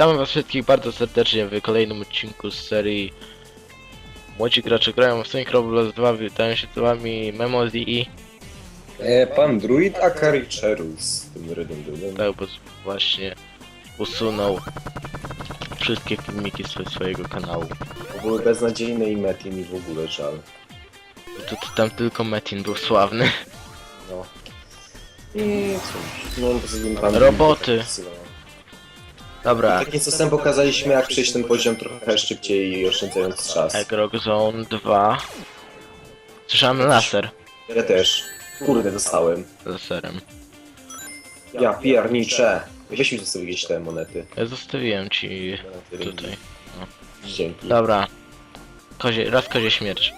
Witamy was wszystkich bardzo serdecznie w kolejnym odcinku z serii Młodzi gracze grają w Sonic Roblox 2. Witają się z wami Memozi i E, pan druid Akaricherus. Tym rydem rydem. tak, bo właśnie usunął wszystkie filmiki ze swojego kanału. Były beznadziejne i mety mi w ogóle żal. To, to tam tylko Metin był sławny. No. I cóż, no pan Roboty. druid tak wsyłał. Dobra, Takim systemem pokazaliśmy jak przejść ten poziom trochę szybciej i oszczędzając czas. Egrog Zone 2. Słyszałem laser Ja też. Kurde, dostałem. laserem. Ja pierniczę. Weź mi zostawić jakieś te monety. Ja zostawiłem ci Monety tutaj. Dzięki. Dobra. Kozie, raz kozie śmierć.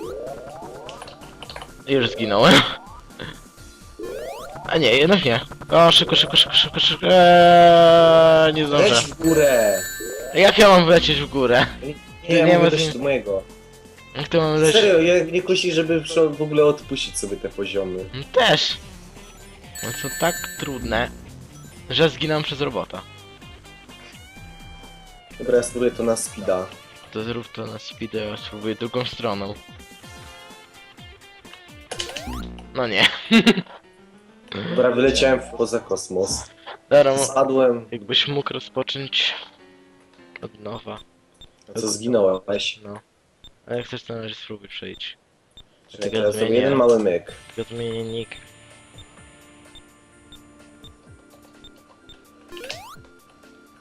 Już zginąłem. A nie, jednak nie. O, szybko, szybko, szybko, szybko, szybko. Eee, nie zdążę. Leć w górę! Jak ja mam wlecieć w górę? Nie, Nie mogę ma dojść z- do mojego. Jak to mam lecieć? Serio, ja nie kusi, żeby w ogóle odpuścić sobie te poziomy. No Też. No to tak trudne, że zginąłem przez robota. Dobra, ja spróbuję to na speeda. To zrób to na speedę, ja spróbuję drugą stroną. No nie. Dobra, wyleciałem w poza kosmos. Dobra, Spadłem, jakbyś mógł rozpocząć od nowa. a co zginąłeś? No. A jak chcesz to na razie spróbuj przejść. Czekaj, Tego teraz zrobię zmienię. jeden mały myk. Tylko zmienię nick.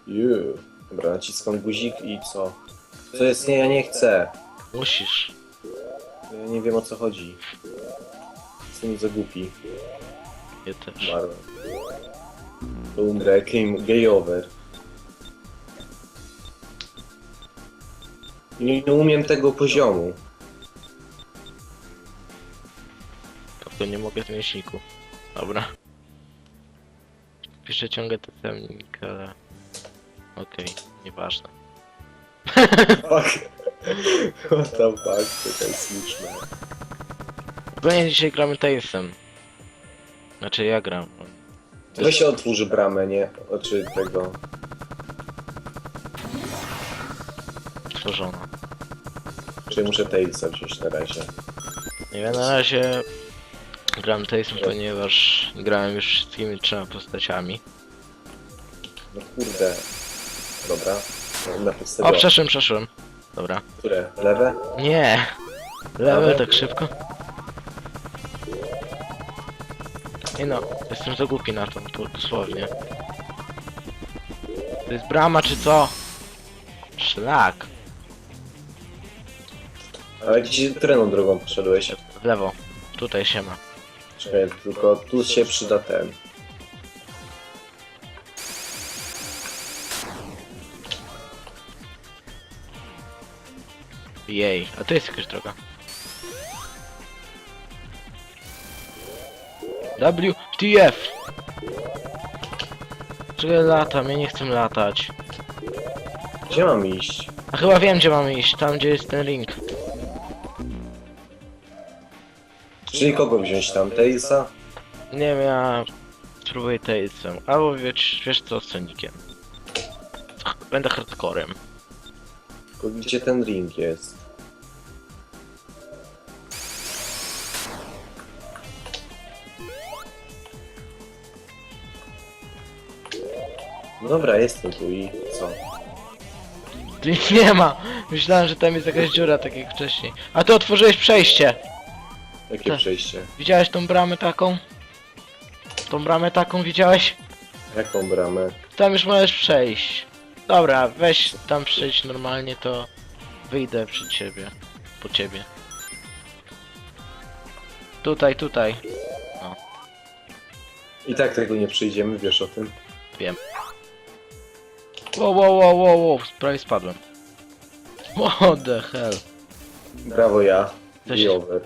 Ju. Dobra, naciskam guzik i co? Co jest? Nie, ja nie chcę. Musisz. Ja nie wiem o co chodzi. Jestem za głupi. Ja też. To umrę, game, gay over. Nie, nie umiem tego poziomu. Tylko nie mogę zmienić nicku. Dobra. Piszę ciągle ten sam nick, ale... Okej, nieważne. Fuck. What the fuck, to jest śmieszne. Ogólnie dzisiaj gramy Talesem. Znaczy ja gram. Weź się otwórzy bramę, nie? Oczy tego. Tworzona. Czy muszę Tailsa wziąć na razie? Nie wiem, na razie gram Talesem, ponieważ grałem już wszystkimi trzema postaciami. No kurde. Dobra. Na O, podstawie. przeszłem, przeszłem. Dobra. Które? Lewe? Nie! Prawe? tak szybko. Nie no, jestem za głupi na to, dosłownie. To jest brama czy co? Szlak. Ale gdzie którą drogą poszedłeś? W lewo. Tutaj się ma. Czekaj, tylko tu się przyda ten. Jej, a to jest jakaś droga. WTF! Czekaj, latam, ja nie chcę latać. Gdzie mam iść? A chyba wiem gdzie mamy iść, tam gdzie jest ten ring. Czyli kogo wziąć tam? Tailsa? Nie wiem, ja spróbuję Talesem. Albo wiesz, wiesz co, z Soniciem. Będę hardcorem. Tylko Gdzie ten ring jest? Dobra, jestem tu i co? Tu nic nie ma! Myślałem, że tam jest jakaś dziura, tak jak wcześniej. A ty otworzyłeś przejście! Jakie Tak. przejście? Widziałeś tą bramę taką? Tą bramę taką widziałeś? Jaką bramę? Tam już możesz przejść. Dobra, weź tam przejść normalnie, to wyjdę przy ciebie. Po ciebie. Tutaj, tutaj. I tak tego nie przyjdziemy, wiesz o tym? Wow, wow, wow, wow, wow, prawie spadłem. What the hell? Brawo ja. Coś- I over.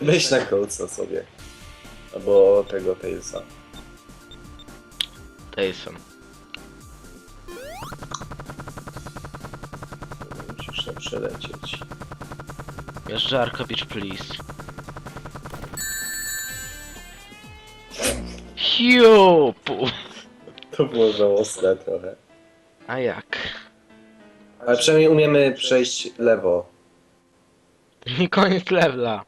Weź na kołca sobie. Albo tego Tailsa. Tyson. Musisz tam przelecieć. Żarkowicz, please. Hiu! pu- To było żałosne trochę. A jak? Ale przynajmniej umiemy przejść lewo. Nie koniec levela.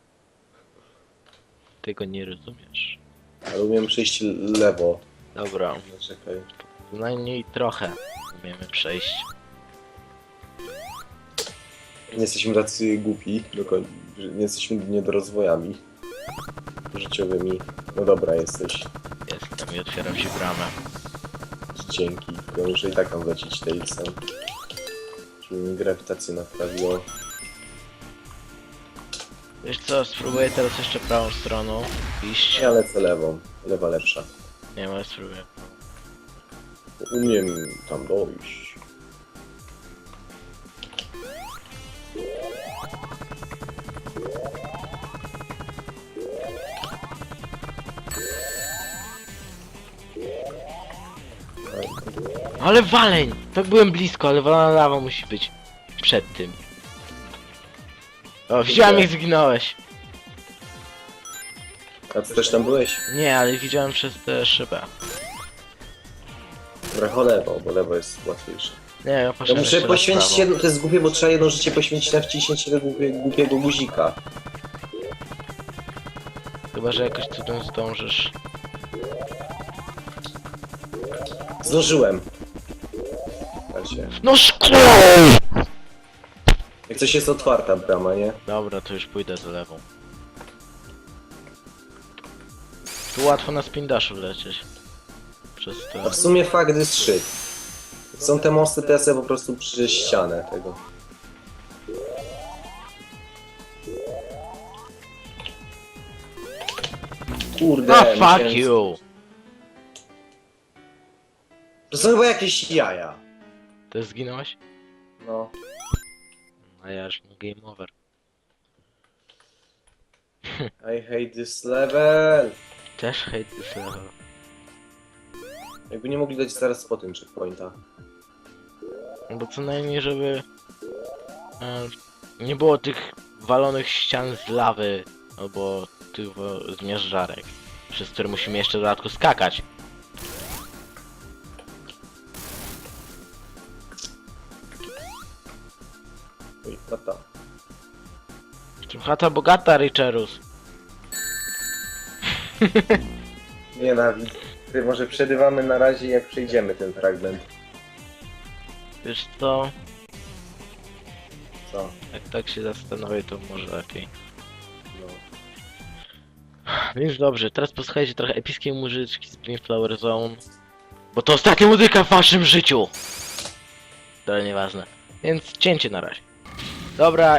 Tego nie rozumiesz. Ale umiemy przejść lewo. Dobra, No czekaj. przynajmniej trochę umiemy przejść. Nie jesteśmy tacy głupi, do koń... że nie jesteśmy niedorozwojami życiowymi. No dobra, jesteś. Jestem i otwieram się bramę. Dzięki. Ja muszę i tak tam lecieć Tailsem. Żeby mi grawitację naprawiło. Wiesz co, spróbuję teraz jeszcze prawą stroną iść. Ja lecę lewą. Lewa lepsza. Nie ma, spróbuję. Umiem tam dojść. Ale waleń! Tak byłem blisko, ale walona lawa musi być przed tym. O, widziałem jak zginąłeś. A ty też tam byłeś? Nie, ale widziałem przez tę szybę. Trochę lewo, bo lewo jest łatwiejsze. Nie, ja Ja poszedłem muszę jeszcze raz poświęcić prawo. jedno, to jest głupie, bo trzeba jedno życie poświęcić na wciśnięcie tego głupie- głupiego guzika. Chyba, że jakoś cudem zdążysz. Zdążyłem. Słuchajcie. No szkło! Jak coś jest otwarta brama, nie? Dobra, to już pójdę za lewą. Tu łatwo na spindaszu lecieć. Przez A w sumie fakt jest szyb. Są te mosty, to ja sobie po prostu przy ścianę tego. Kurde, A fuck you! To są chyba jakieś jaja. Ty zginąłeś? No. A ja już mam game over. I hate this level. Też hate this level. Jakby nie mogli dać zaraz po tym checkpointa. No bo co najmniej, żeby e, nie było tych walonych ścian z lawy albo tych wo- zmierzżarek, przez które musimy jeszcze w dodatku skakać. Oj, lata. Chata bogata, Richerus. Nienawidzę. Ty, może przerywamy na razie jak przejdziemy ten fragment. Wiesz co, Co? jak tak się zastanowię, to może lepiej. No. Więc dobrze, teraz posłuchajcie trochę epickiej muzyczki z Green Flower Zone. Bo to ostatnia muzyka w waszym życiu! Ale nieważne. Więc cięcie na razie. Dobra,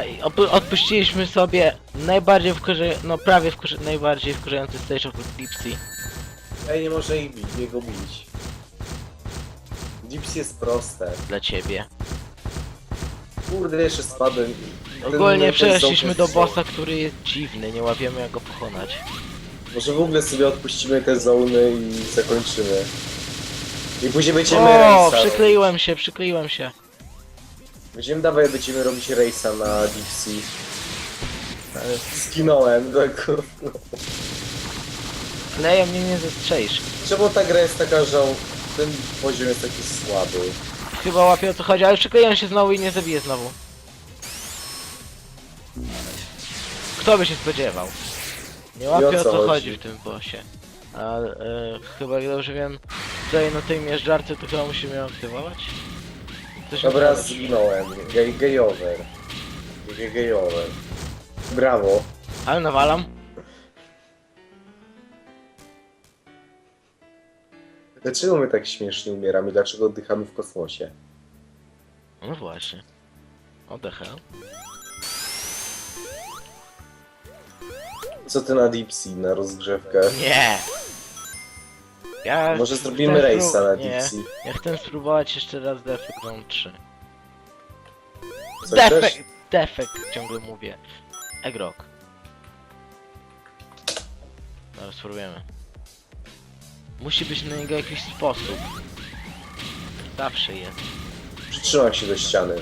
odpuściliśmy sobie najbardziej wkurze... no prawie wkurze... najbardziej wkurzający stage of Eclipse. Ej, nie może ich bić, jego bić. Dips jest proste. dla ciebie. Kurde, jeszcze spadłem. Ten- Ogólnie ten przeszliśmy do jest bossa, który jest dziwny, nie łapiemy jak go pokonać. Może w ogóle sobie odpuścimy te zony i zakończymy. I później będziemy O, rejsa. przykleiłem się, przykleiłem się. Będziemy dawaj, będziemy robić rejsa na Dipsy. Ale Skinąłem, tak. klejem mnie nie zestrzelisz. Czemu ta gra jest taka, że ten poziom jest taki słaby? Chyba łapię o co chodzi, ale przykleiłem się znowu i nie zabiję znowu. Kto by się spodziewał? Nie łapię o co chodzi w tym bossie. Ale e, chyba jak dobrze wiem, tutaj na tej mierzżarce to chyba musimy ją aktywować? Coś Dobra, zależy. zginąłem. Gay, gay over. Gay, gay over. Brawo. Ale nawalam. Dlaczego my tak śmiesznie umieramy? Dlaczego oddychamy w kosmosie? No właśnie. Hell? Co ty na Dipsy, na rozgrzewkę? Nie! Ja Może chcę zrobimy rejsa na spró- Nie, Dipsy. ja chcę spróbować jeszcze raz Defect Zone 3. Co chcesz? Defekt, defekt ciągle mówię. Egrok. Dobra, spróbujemy. Musi być na niego jakiś sposób. Zawsze jest. Przytrzymam się do ściany.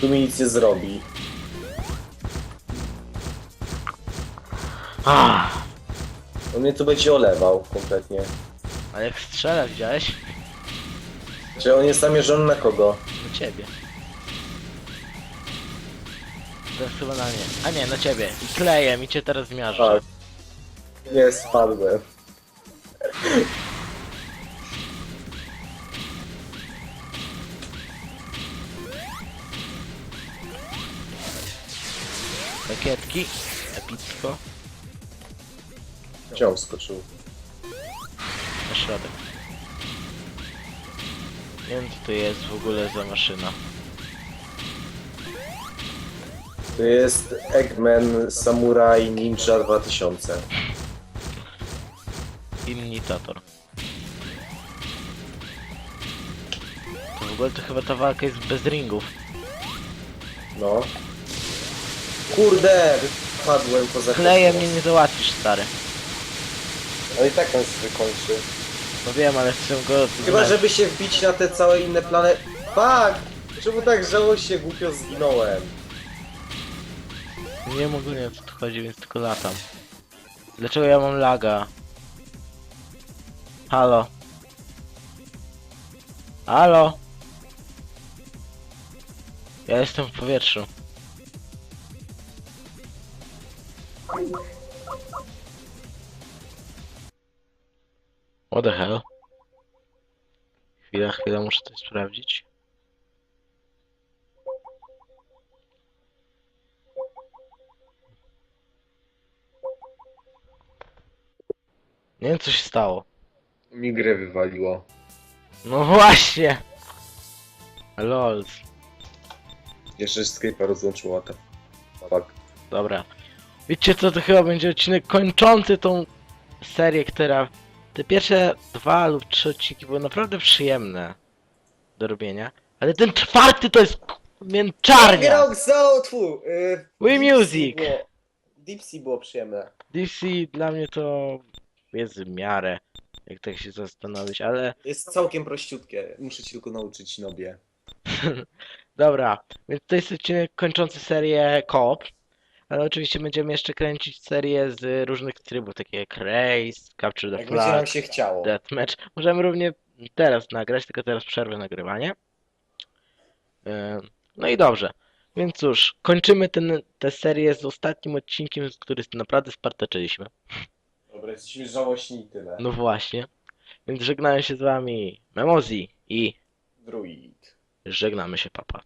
Tu mi nic nie zrobi. Ah, On mnie tu będzie olewał kompletnie. A jak strzela, widziałeś? Czy on jest zamierzony na kogo? Na ciebie. Teraz chyba na nie. A nie, na ciebie. I klejem i cię teraz zmiażdżę. Tak. Nie, spadłem. Rakietki. Epicko. Gdzie on skoczył? Środek. Nie wiem co to jest w ogóle za maszyna. To jest Eggman Samurai Ninja 2000. Imitator. To w ogóle to chyba ta walka jest bez ringów. No. Kurde! Padłem poza Klejem mnie nie załatwisz, stary. No i tak on się wykończy. No wiem, ale chcę go... Chyba, żeby się wbić na te całe inne plany. Fuck! Czemu tak żało się głupio zginąłem? Nie wiem ogólnie o co tu chodzi, więc tylko latam. Dlaczego ja mam laga? Halo? Halo? Ja jestem w powietrzu. What the hell? Chwila, chwila, muszę coś sprawdzić. Nie wiem co się stało. Mi grę wywaliło. No właśnie! Lol. Jeszcze Skype'a rozłączyła ta. Fuck. Dobra. Wiecie co, to chyba będzie odcinek kończący tą serię, która... Te pierwsze dwa lub trzy odcinki były naprawdę przyjemne do robienia. Ale ten czwarty to jest k- męczarnia! So, tfu, y, We Deep Sea Music! było- Deep Sea było przyjemne. DC dla mnie to jest w miarę, jak tak się zastanowić, ale Jest całkiem prościutkie. Muszę ci tylko nauczyć nobie. Dobra, więc to jest odcinek kończący serię Coop. Ale oczywiście będziemy jeszcze kręcić serię z różnych trybów, takie jak Race, Capture the Jak będzie nam Flag, się chciało. Deathmatch. Możemy równie teraz nagrać, tylko teraz przerwę nagrywanie. Yy, No i dobrze. Więc cóż, kończymy ten, tę serię z ostatnim odcinkiem, z który naprawdę spartaczyliśmy. Dobra, jesteśmy żałośni i tyle. No właśnie. Więc żegnają się z wami Memozi i Druid. żegnamy się papa.